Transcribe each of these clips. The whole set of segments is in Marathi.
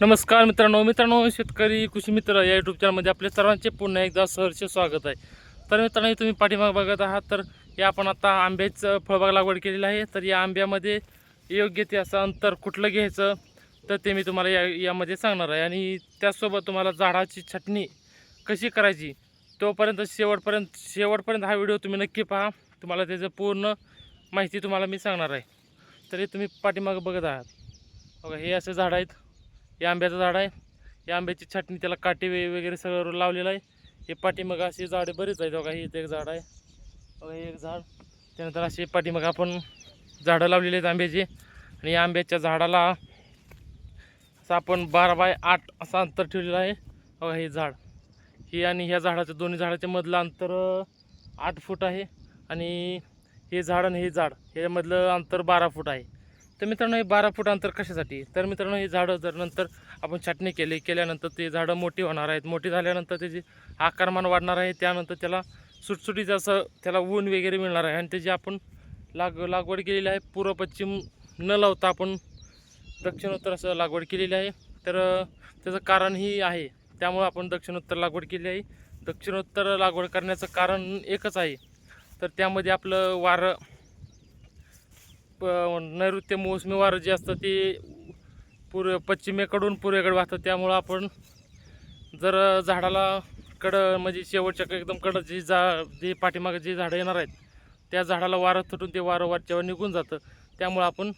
नमस्कार मित्रांनो मित्रांनो शेतकरी कृषी मित्र या यूट्यूब चॅनलमध्ये आपल्या सर्वांचे पुन्हा एकदा सहर्ष स्वागत आहे. तर मित्रांनो तुम्ही पाठीमाग बघत आहात तर या आपण आता आंब्याचं फळबाग लागवड केलेलं आहे. तर या आंब्यामध्ये योग्य ते असं अंतर कुठलं घ्यायचं तर ते मी तुम्हाला या यामध्ये सांगणार आहे. आणि त्याचसोबत तुम्हाला झाडाची छटणी कशी करायची तोपर्यंत शेवटपर्यंत शेवटपर्यंत हा व्हिडिओ तुम्ही नक्की पहा. तुम्हाला त्याचं पूर्ण माहिती तुम्हाला मी सांगणार आहे. तरी तुम्ही पाठीमागं बघत आहात. बघा हे असे झाड आहेत. हे आंब्याचं झाड आहे. या आंब्याची छाटणी त्याला काटे वे वगैरे सगळं लावलेलं आहे. हे पाठीमाग अशी झाडे बरीच आहेत बघा हे इथं एक झाड आहे. बघा हे एक झाड. त्यानंतर असे पाठीमाग आपण झाडं लावलेली आहेत आंब्याची. आणि या आंब्याच्या झाडाला असं आपण बारा बाय आठ असं अंतर ठेवलेलं आहे. बघा हे झाड. हे आणि ह्या झाडाच्या दोन्ही झाडाच्या मधलं अंतर आठ फूट आहे. आणि हे झाड आणि हे झाड ह्यामधलं अंतर बारा फूट आहे. तर मित्रांनो हे बारा फूट अंतर कशासाठी? तर मित्रांनो हे झाडं जर नंतर आपण छाटणी केली केल्यानंतर ते झाडं मोठी होणार आहेत. मोठी झाल्यानंतर त्याचे आकारमान वाढणार आहे त्यानंतर त्याला सुटसुटीचं असं त्याला ऊन वगैरे मिळणार आहे. आणि त्याची आपण लाग लागवड केलेली आहे पूर्व पश्चिम न लावता आपण दक्षिणोत्तर असं लागवड केलेली आहे. तर त्याचं कारणही आहे. त्यामुळं आपण दक्षिणोत्तर लागवड केली आहे. दक्षिणोत्तर लागवड करण्याचं कारण एकच आहे. तर त्यामध्ये आपलं वारं प- नैऋत्य मोसमी वारं जे असतं ते पूर्व पश्चिमेकडून पूर्वेकडे वाहतं. त्यामुळं आपण जर झाडाला कडं म्हणजे शेवटच्या एकदम कडं जी जा जे पाठीमागं जी झाडं येणार आहेत त्या झाडाला वारं तुटून ते वारं वरच्यावर निघून जातं. त्यामुळं आपण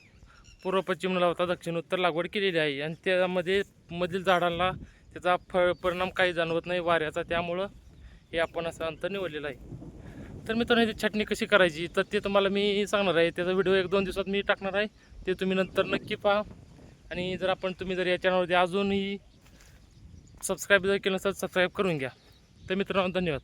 पूर्व पश्चिम न लावता दक्षिण उत्तर लागवड केलेली आहे. आणि त्यामध्ये मधील झाडांना त्याचा फळ परिणाम काही जाणवत नाही वाऱ्याचा. त्यामुळं हे आपण असं अंतर निवडलेलं आहे. तर मित्रांनो याची छटणी कशी करायची? तर ते तुम्हाला मी सांगणार आहे. त्याचा व्हिडिओ एक दोन दिवसात मी टाकणार आहे. ते तुम्ही नंतर नक्की पहा. आणि जर आपण तुम्ही जर या चॅनलवरती अजूनही सबस्क्राईब जर केलं नसेल सबस्क्राईब करून घ्या. तर मित्रांनो धन्यवाद.